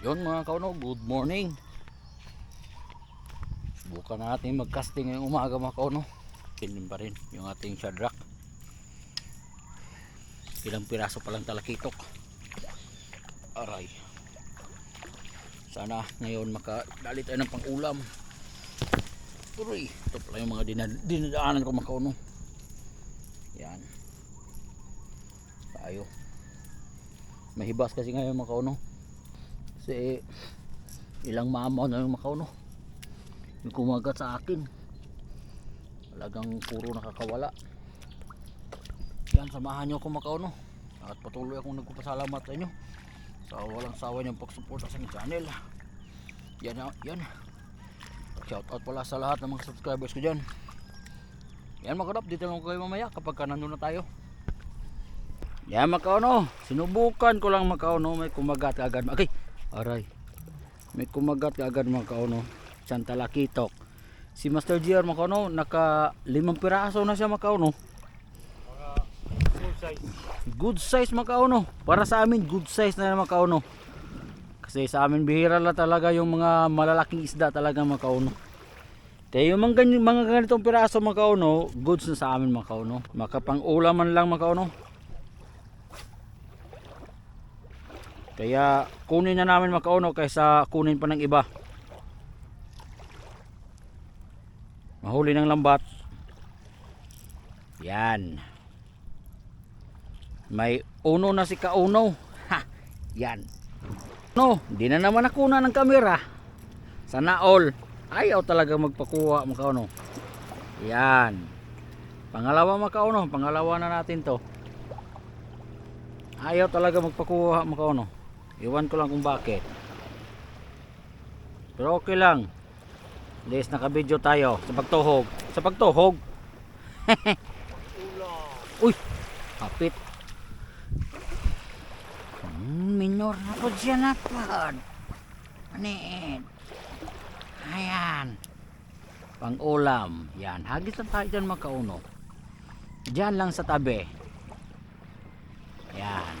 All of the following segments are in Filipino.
Yun mga kauno, good morning. Subukan natin mag-casting ngayong umaga mga kauno. Pinin pa rin yung ating shadrack. Ilang piraso pa lang talakitok. Aray. Sana ngayon makadali tayo ng pang-ulam. Uray, ito pala yung mga dinad- dinadaanan ko mga kauno. Yan. Tayo. Mahibas kasi ngayon mga kauno. Kasi ilang mamaw na yung makauno. Yung kumagat sa akin. Talagang puro nakakawala. Yan, samahan nyo ako makauno. At patuloy akong nagpapasalamat sa inyo. Sa walang sawa niyong pagsuporta sa channel. Yan, yan. Shout out pala sa lahat ng mga subscribers ko dyan. Yan mga kadap, dito lang kayo mamaya kapag ka nandun na tayo. Yan makauno, sinubukan ko lang makauno, may kumagat agad. Okay, aray. May kumagat agad makauno. Siyang talakitok. Si Master GR makauno, naka limang piraso na siya makauno. Full size. Good size makauno. Para sa amin, good size na makauno. Kasi sa amin bihira la talaga yung mga malalaking isda talaga makauno. Kaya yung mga, ganyan, mga ganitong piraso makauno, goods na sa amin makauno. Makapang ulaman lang makauno. Kaya kunin na namin makauno kaysa kunin pa ng iba. Mahuli ng lambat. Yan. May uno na si Kauno. Ha, yan. No, di na naman nakuna ng kamera. Sana all. Ayaw talaga magpakuha mga kauno. Yan. Pangalawa mga kauno, pangalawa na natin to. Ayaw talaga magpakuha mga kauno. Iwan ko lang kung bakit. Pero okay lang. Least nakabidyo tayo sa pagtuhog. Sa pagtuhog. Uy, kapit. Hmm, minor na po siya na po. Anit. Ayan. Pang ulam. Yan. Hagis lang tayo dyan mga kauno. Diyan lang sa tabi. Yan.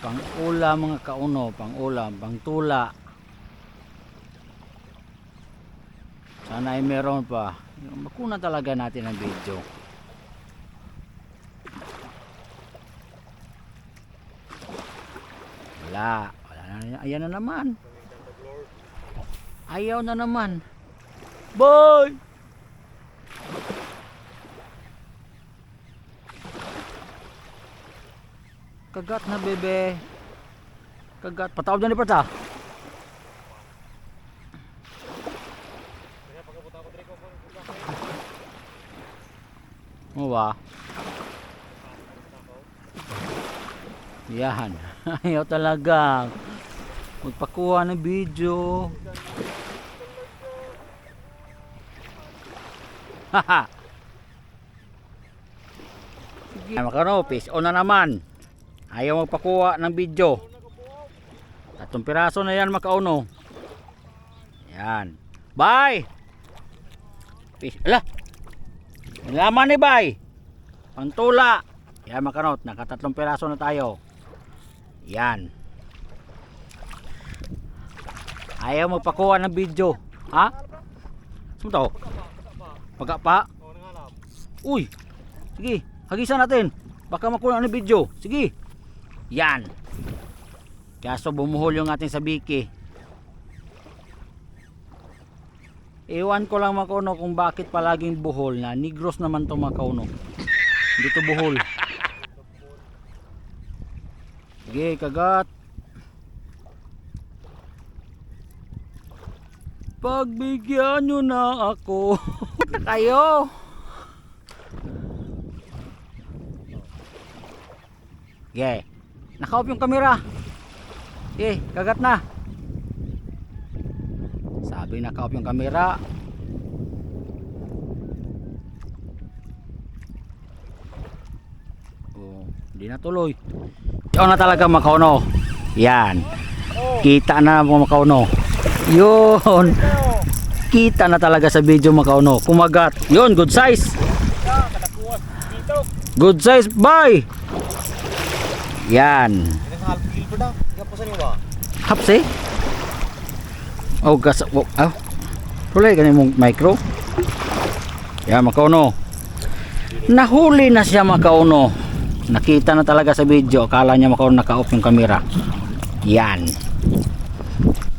Pang ulam mga kauno. Pang ulam. Pang tula. Sana ay meron pa. Makuna talaga natin ang video. Wala. Wala na. Ayan na naman. Ayaw na naman. Boy! Kagat na bebe. Kagat. Patawag na ni Parta. Mo ba? Yan. Ayaw talaga. Magpakuha ng video. Haha. Sige. Makano, fish on na naman. Ayaw magpakuha ng video. Tatong piraso na yan makauno. Yan. Bye! Fish. Ala! Nilaman ni Bay. Pantula. Yan makanot, nakatatlong piraso na tayo. Yan. Ayaw magpakuha ng video. Ha? Saan to? Pagka pa? Oo, nangalap. Uy! Sige, hagisan natin. Baka makuha ng video. Sige. Yan. Kaso bumuhol yung ating sabiki. Ewan ko lang makauno kung bakit palaging buhol na. Negros naman to makauno. Hindi to buhol. Sige, kagat. Pagbigyan nyo na ako. kayo. Sige. Naka-off yung camera. Sige, kagat na. Sabi naka-off yung camera. Oh, hindi na tuloy. Ikaw na talaga makauno. Yan. Kita na mo makauno. Yun. Kita na talaga sa video makauno. Kumagat. Yun, good size. Good size. Bye. Yan. Ini sa half kilo na. Hindi po sa niwa. Ba? Hapsi? Oh, gas. Oh, ah. Tulay ganun mong micro. Yan, makauno. Nahuli na siya makauno. Nakita na talaga sa video. Akala niya makauno naka-off yung camera. Yan.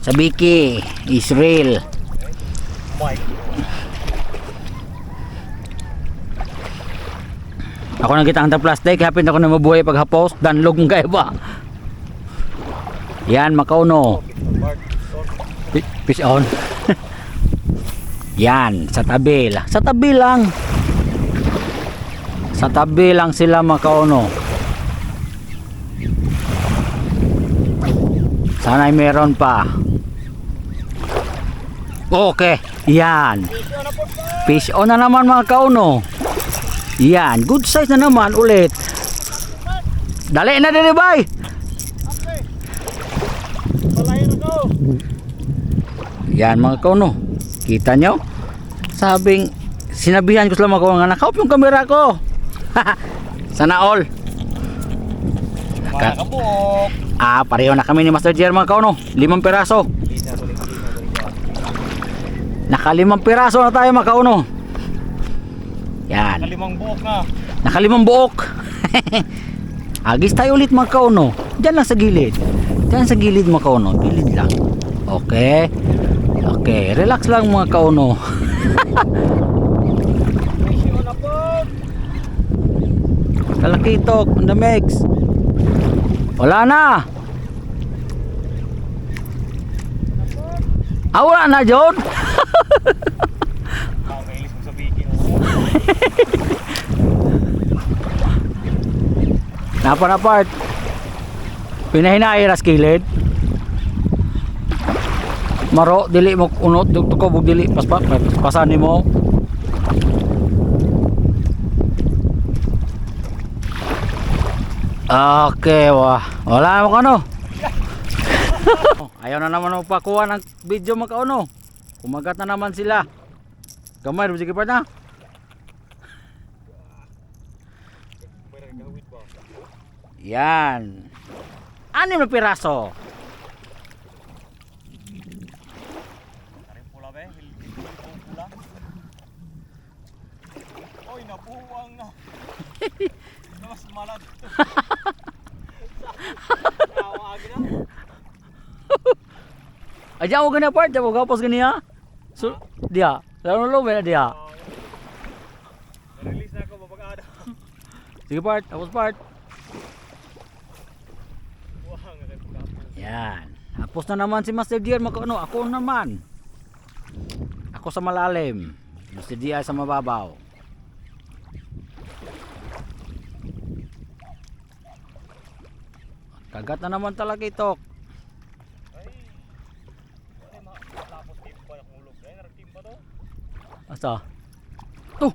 Sa Biki, Israel. Mike. Ako nang kita ang plastic, hapin ako na mabuhay paghapos, danlog mong kaya ba? Yan, makauno. Fish on. Yan, sa tabi lang. Sa tabi lang. Sa tabi lang sila makauno. Sana ay meron pa. Okay, yan. Fish on na naman mga kauno. Yan, good size na naman ulit. Dali na din, bay. Yan mga kauno. Kita nyo? Sabing, sinabihan ko sila mga kauno nga nakaup yung camera ko. Sana all. Ka-. Ah, pareho na kami ni Master Jer mga kauno. Limang piraso. Nakalimang piraso na tayo mga kauno. Yan. Kalimang buhok na. Nakalimang buok. Agis tayo ulit mga kauno. Diyan lang sa gilid. Diyan sa gilid mga kauno. Gilid lang. Okay. Okay. Relax lang mga kauno. Kalakitok on the mix. Wala na. Ah, wala na, John. Ako kailis mo sa bikin. Napa na part. Pinahinay ras kilid. Maro dili mo unot dugto bug dili pas pas pasan nimo. Okay, wah. Wala mo kano. Ayaw na naman magpakuha ng video makauno. Kumagat na naman sila. Gamay, sige pa na. Yan. Anim na piraso. Ba? Oy, nabuwang na. Mas na. Aja ako gani part, ako gapos gani ha. So, dia. Lalo lo na dia. Release na ako babagada. Sige part, tapos part. Buwang na kayo pagkapo. Yan. Tapos na naman si Master Deer makano, ako naman. Ako sa malalim. Master Deer sa mababaw. Kagat na naman talaga ito. Ay. Ay, makalapos timba na kulog. Ay, narag timba to. Asa? To.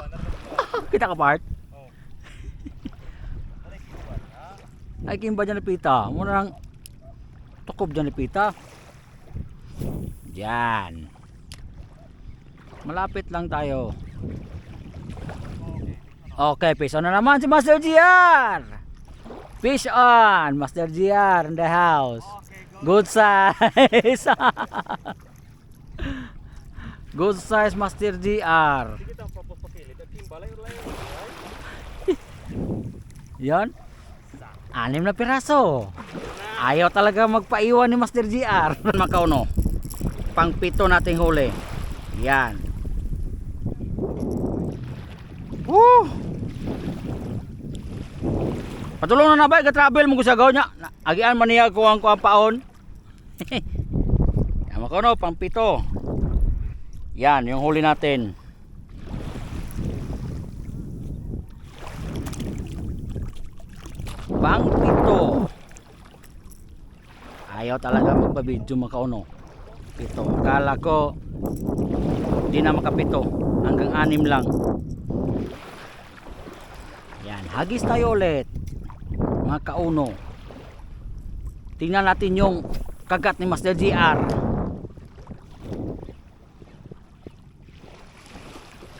Kita ka part? Ay, na. Kimba dyan pita. Muna nang tukob dyan pita. Diyan. Malapit lang tayo. Okay, fish on na naman si Master GR. Fish on, Master GR in the house. Good size. Good size Master GR. Yan. Anim na piraso. Ayaw talaga magpaiwan ni Master GR. Makauno. Pang pito nating huli. Yan. Woo! Patulong na na ba? Ka-travel mo sa niya. Agian man niya ko ang paon. Yan makauno. Pang pito. Yan. Yung huli natin. Pito. Ayaw talaga magpa-video makauno. Pito. Kala ko di na makapito. Hanggang anim lang. Yan. Hagis tayo ulit. Mga kauno. Tingnan natin yung kagat ni Master GR.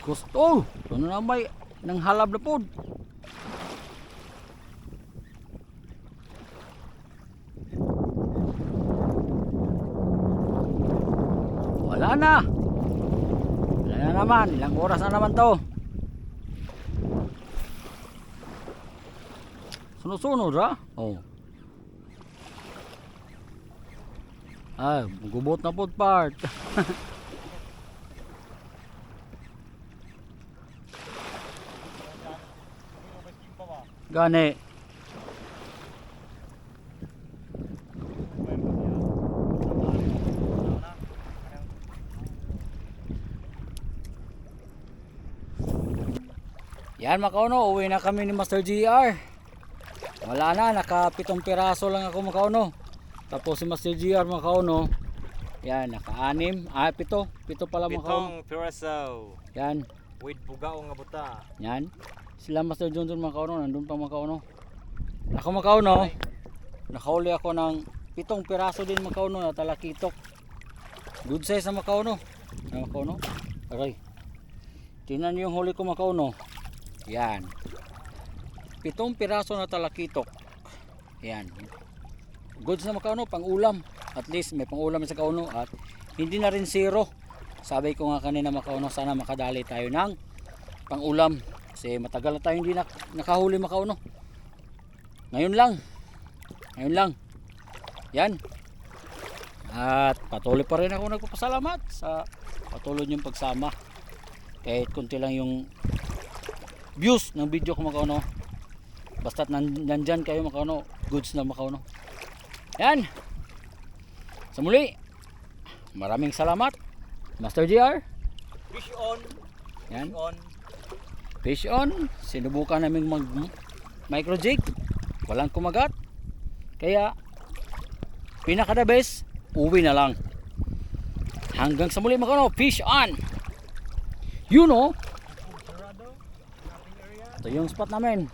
Gusto. Ano na may nang halab na pod. Wala na. Wala na naman. Ilang oras na naman to. Sunod-sunod ha? Oh. Ay, gubot na po part. Gani. Pwede mo niya. Wala na. Kaya- Yan makauno, uwi na kami ni Master GR. Wala na, nakapitong piraso lang ako makauno. Tapos si Master GR makauno. Yan, naka-anim. Ah, pito. Pito pala makauno. Pitong piraso Yan, with bugao nga buta. yan. Sila Master Johnson makauno, nandun pa makauno. Ako makauno, nakauli ako ng pitong piraso din makauno na talakitok. Good size na makauno. Na makauno. Aray. Tingnan niyo yung huli ko makauno. Yan. Pitong piraso na talakitok. Yan. Goods na makauno, pang ulam. At least may pang ulam sa kauno at hindi na rin zero. Sabi ko nga kanina makauno, sana makadali tayo ng pang ulam. Kasi matagal na tayo hindi nak nakahuli makauno. Ngayon lang. Ngayon lang. Yan. At patuloy pa rin ako nagpapasalamat sa patuloy niyong pagsama. Kahit kunti lang yung views ng video ko makauno. Basta't nan nandyan kayo makauno, goods na makauno. Yan. Sa muli, maraming salamat. Master GR. Fish on. Yan. Fish on. Fish on. Sinubukan namin mag micro jig. Walang kumagat. Kaya pinaka the best, uwi na lang. Hanggang sa muli mga fish on. You know. Ito yung spot namin.